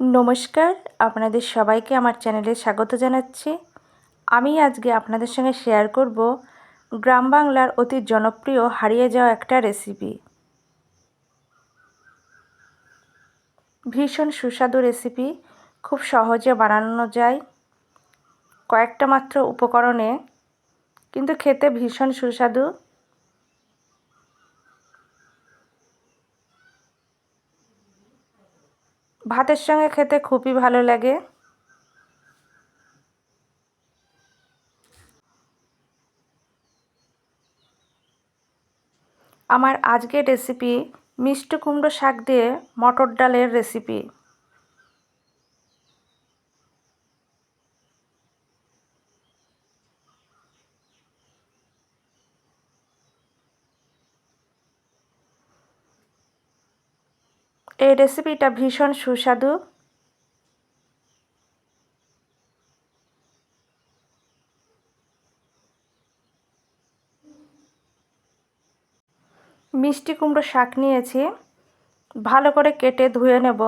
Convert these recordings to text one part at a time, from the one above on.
নমস্কার, আপনাদের সবাইকে আমার চ্যানেলে স্বাগত জানাচ্ছি। আমি আজকে আপনাদের সঙ্গে শেয়ার করব গ্রাম বাংলার অতি জনপ্রিয় হারিয়ে যাওয়া একটা রেসিপি ভীষণ সুস্বাদু রেসিপি খুব সহজে বানানো যায়। কয়েকটা মাত্র উপকরণে, কিন্তু খেতে ভীষণ সুস্বাদু। ভাতের সঙ্গে খেতে খুবই ভালো লাগে। আমার আজকের রেসিপি মিষ্টি কুমড়ো শাক দিয়ে মটর ডালের রেসিপি এই রেসিপিটা ভীষণ সুস্বাদু। মিষ্টি কুমড়ো শাক নিয়েছি। ভালো করে কেটে ধুয়ে নেব।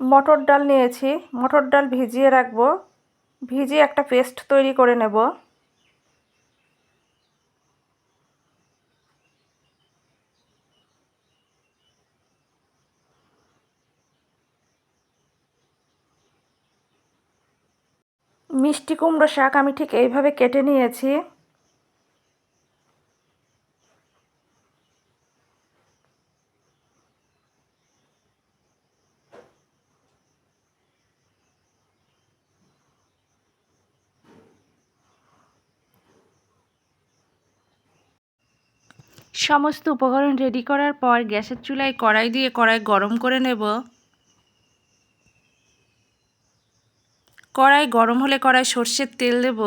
মটর ডাল নিয়েছি। মটর ডাল ভিজিয়ে রাখব। ভিজিয়ে একটা পেস্ট তৈরি করে নেব। মিষ্টি কুমড়ো শাক আমি ঠিক এইভাবে কেটে নিয়েছি। সমস্ত উপকরণ রেডি করার পর গ্যাসের চুলায় কড়াই দিয়ে কড়াই গরম করে নেব। কড়াই গরম হলে কড়াই সর্ষের তেল দেব।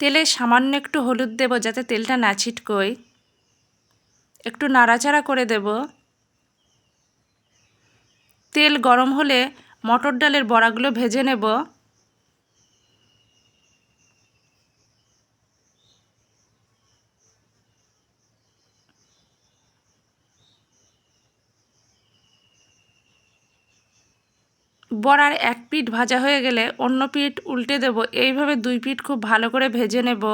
তেলে সামান্য একটু হলুদ দেব যাতে তেলটা না ছিটকোয়। একটু নাড়াচাড়া করে দেব। তেল গরম হলে মটর ডালের বড়াগুলো ভেজে নেব। বড়ার এক পিঠ ভাজা হয়ে গেলে অন্য পিঠ উল্টে দেব। এইভাবে দুই পিঠ খুব ভালো করে ভেজে নেব।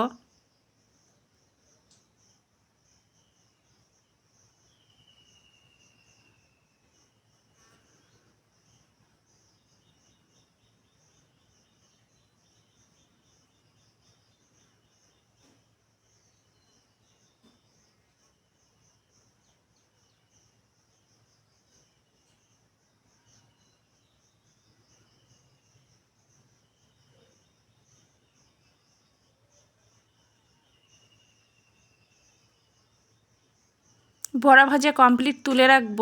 বড়া ভাজা কমপ্লিট তুলে রাখব।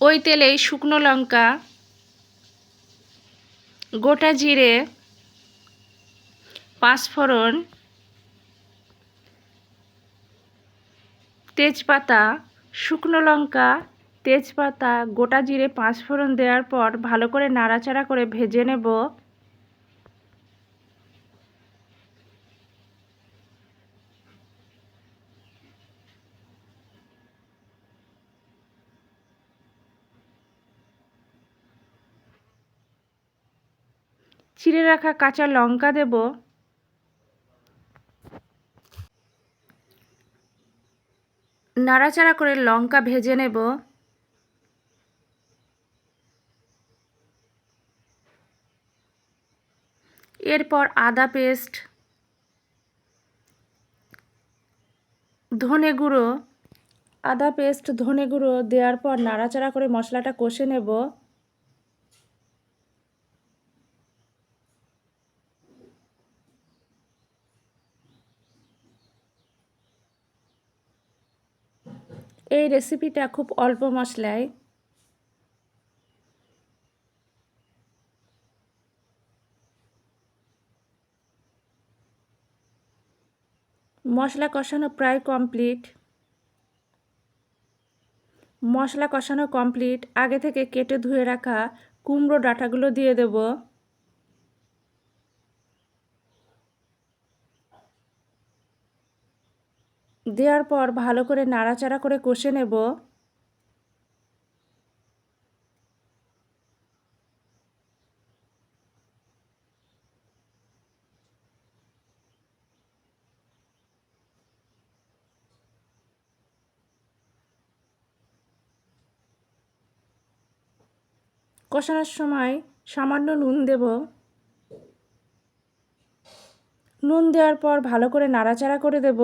ওই তেলেই শুকনো লঙ্কা, গোটা জিরে, পাঁচফোড়ন, তেজপাতা, শুকনো লঙ্কা তেজপাতা গোটা জিরে পাঁচ ফোড়ন দেওয়ার পর ভালো করে নাড়াচাড়া করে ভেজে নেব। চিড়ে রাখা কাঁচা লঙ্কা দেব। নাড়াচাড়া করে লঙ্কা ভেজে নেব। এরপর আদা পেস্ট, ধনে গুঁড়ো, আদা পেস্ট, ধনে গুঁড়ো দেওয়ার পর নাড়াচাড়া করে মশলাটা কষে নেব। এই রেসিপিটা খুব অল্প মশলায় মশলা কষানো প্রায় কমপ্লিট মশলা কষানো কমপ্লিট আগে থেকে কেটে ধুয়ে রাখা কুমড়ো ডাটাগুলো দিয়ে দেব। দেওয়ার পর ভালো করে নাড়াচাড়া করে কষে নেব। কষানোর সময় সামান্য নুন দেব। নুন দেওয়ার পর ভালো করে নাড়াচাড়া করে দেব।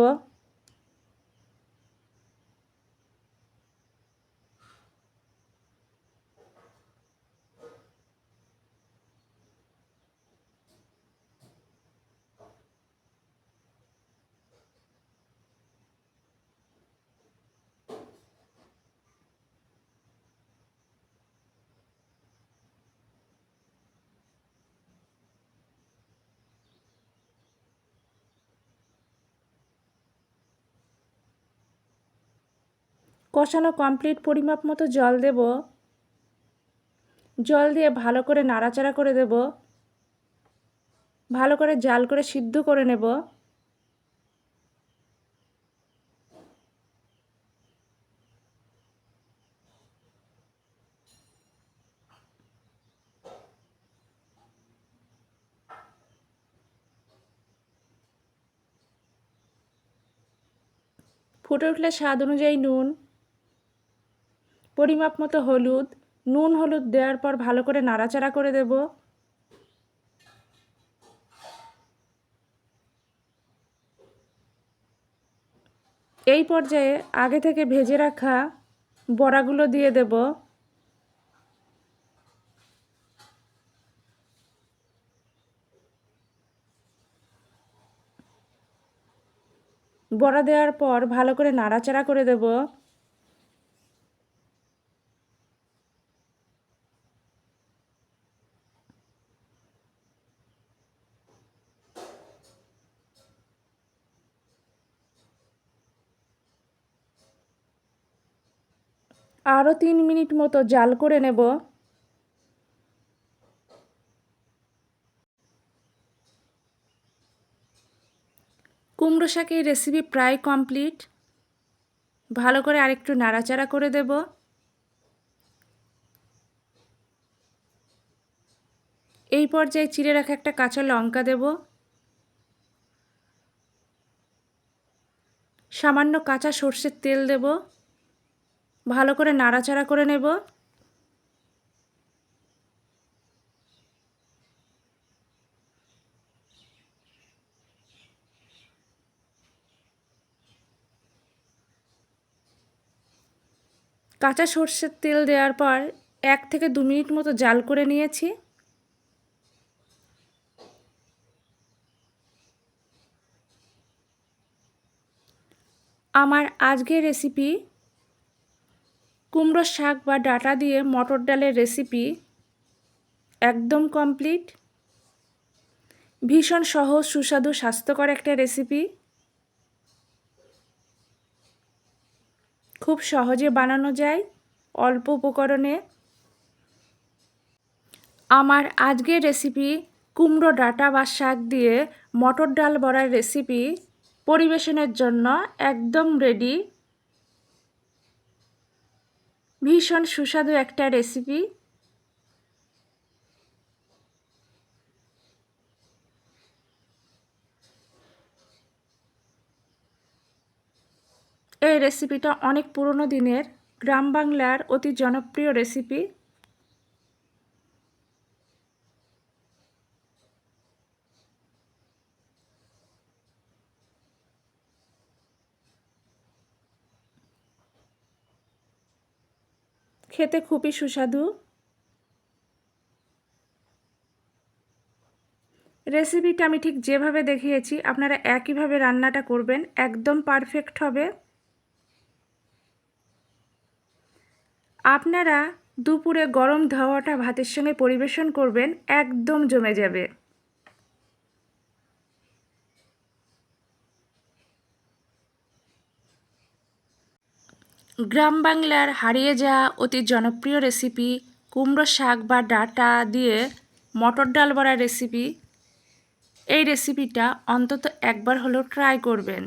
কষানো কমপ্লিট পরিমাপ মতো জল দেব। জল দিয়ে ভালো করে নাড়াচাড়া করে দেব। ভালো করে জাল করে সিদ্ধ করে নেব। ফুটে উঠলে স্বাদ অনুযায়ী নুন। পরিমাপ মতো হলুদ, নুন হলুদ দেওয়ার পর ভালো করে নাড়াচাড়া করে দেব। এই পর্যায়ে আগে থেকে ভেজে রাখা বড়াগুলো দিয়ে দেব। বড়া দেওয়ার পর ভালো করে নাড়াচাড়া করে দেব। আরও তিন মিনিট মতো জাল করে নেব। কুমড়ো শাকের রেসিপি প্রায় কমপ্লিট ভালো করে আরেকটু নাড়াচাড়া করে দেব। এই পর্যায়ে চিড়ে রাখা একটা কাঁচা লঙ্কা দেব। সামান্য কাঁচা সর্ষের তেল দেব। ভালো করে নাড়াচাড়া করে নেব। কাঁচা সর্ষের তেল দেওয়ার পর এক থেকে দু মিনিট মতো জাল করে নিয়েছি। আমার আজকের রেসিপি কুমড়োর শাক বা ডাটা দিয়ে মটর ডালের রেসিপি একদম কমপ্লিট ভীষণ সহজ, সুস্বাদু, স্বাস্থ্যকর একটা রেসিপি খুব সহজে বানানো যায়, অল্প উপকরণে। আমার আজকের রেসিপি কুমড়ো ডাটা বা শাক দিয়ে মটর ডাল বড়ার রেসিপি পরিবেশনের জন্য একদম রেডি ভীষণ সুস্বাদু একটা রেসিপি এই রেসিপিটা অনেক পুরনো দিনের। গ্রাম বাংলার অতি জনপ্রিয় রেসিপি খেতে খুবই সুস্বাদু। রেসিপিটা আমি ঠিক যেভাবে দেখিয়েছি, আপনারা একইভাবে রান্নাটা করবেন, একদম পারফেক্ট হবে। আপনারা দুপুরে গরম ধোয়াটা ভাতের সঙ্গে পরিবেশন করবেন, একদম জমে যাবে। গ্রাম বাংলার হারিয়ে যাওয়া অতি জনপ্রিয় রেসিপি কুমড়ো শাক বা ডাটা দিয়ে মটর ডাল বড়া রেসিপি এই রেসিপিটা অন্তত একবার হলেও ট্রাই করবেন।